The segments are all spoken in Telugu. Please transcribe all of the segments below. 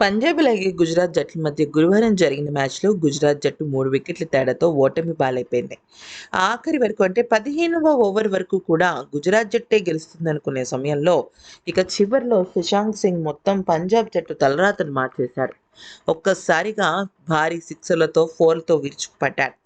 పంజాబ్ అలాగే గుజరాత్ జట్ల మధ్య గురువారం జరిగిన మ్యాచ్లో గుజరాత్ జట్టు మూడు వికెట్ల తేడాతో ఓటమి పాలైపోయింది. ఆఖరి వరకు అంటే పదిహేనవ ఓవర్ వరకు కూడా గుజరాత్ జట్టే గెలుస్తుందనుకునే సమయంలో ఇక చివరిలో శశాంక్ సింగ్ మొత్తం పంజాబ్ జట్టు తలరాతను మార్చేశాడు. ఒక్కసారిగా భారీ సిక్స్లతో ఫోర్లతో విరుచుకుపడ్డాడు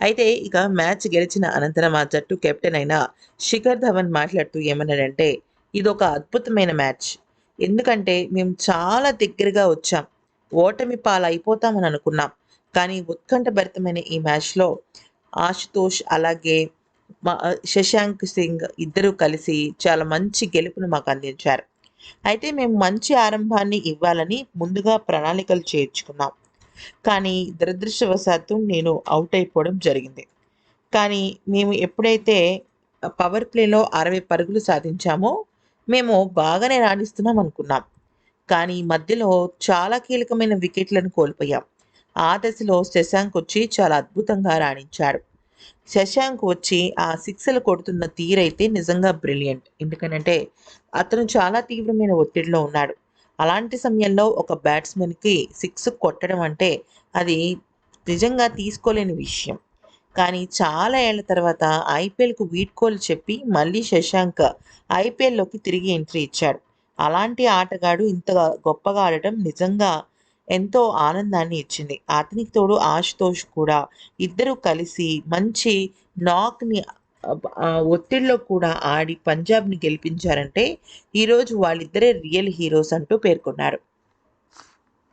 అయితే ఇక మ్యాచ్ గెలిచిన అనంతరం ఆ జట్టు కెప్టెన్ అయిన శిఖర్ ధవన్ మాట్లాడుతూ ఏమన్నాడంటే ఇది ఒక అద్భుతమైన మ్యాచ్. ఎందుకంటే మేము చాలా దగ్గరగా వచ్చాం. ఓటమి పాలైపోతామని అనుకున్నాం. కానీ ఉత్కంఠభరితమైన ఈ మ్యాచ్లో ఆశుతోష్ అలాగే మా శశాంక్ సింగ్ ఇద్దరూ కలిసి చాలా మంచి గెలుపును మాకు అందించారు. అయితే మేము మంచి ఆరంభాన్ని ఇవ్వాలని ముందుగా ప్రణాళికలు చేర్చుకున్నాం కానీ దురదృష్టవశాత్తు నేను అవుట్ అయిపోవడం జరిగింది. కానీ మేము ఎప్పుడైతే పవర్ ప్లేలో అరవై పరుగులు సాధించామో మేము బాగానే రాణిస్తున్నాం అనుకున్నాం. కానీ మధ్యలో చాలా కీలకమైన వికెట్లను కోల్పోయాం. ఆ దశలో శశాంక్ వచ్చి చాలా అద్భుతంగా రాణించాడు. శశాంక్ వచ్చి ఆ సిక్స్లు కొడుతున్న తీరైతే నిజంగా బ్రిలియంట్. ఎందుకంటే అతను చాలా తీవ్రమైన ఒత్తిడిలో ఉన్నాడు. అలాంటి సమయంలో ఒక బ్యాట్స్మెన్కి సిక్స్ కొట్టడం అంటే అది నిజంగా తీసుకోలేని విషయం. కానీ చాలా ఏళ్ళ తర్వాత ఐపీఎల్కు వీడ్కోలు చెప్పి మళ్ళీ శశాంక్ ఐపీఎల్లోకి తిరిగి ఎంట్రీ ఇచ్చాడు. అలాంటి ఆటగాడు ఇంత గొప్పగా ఆడటం నిజంగా ఎంతో ఆనందాన్ని ఇచ్చింది. అతనికి తోడు ఆశుతోష్ కూడా ఇద్దరు కలిసి మంచి నాక్ని ఒత్తిడిలో కూడా ఆడి పంజాబ్ని గెలిపించారంటే ఈరోజు వాళ్ళిద్దరే రియల్ హీరోస్ అంటూ పేర్కొన్నారు.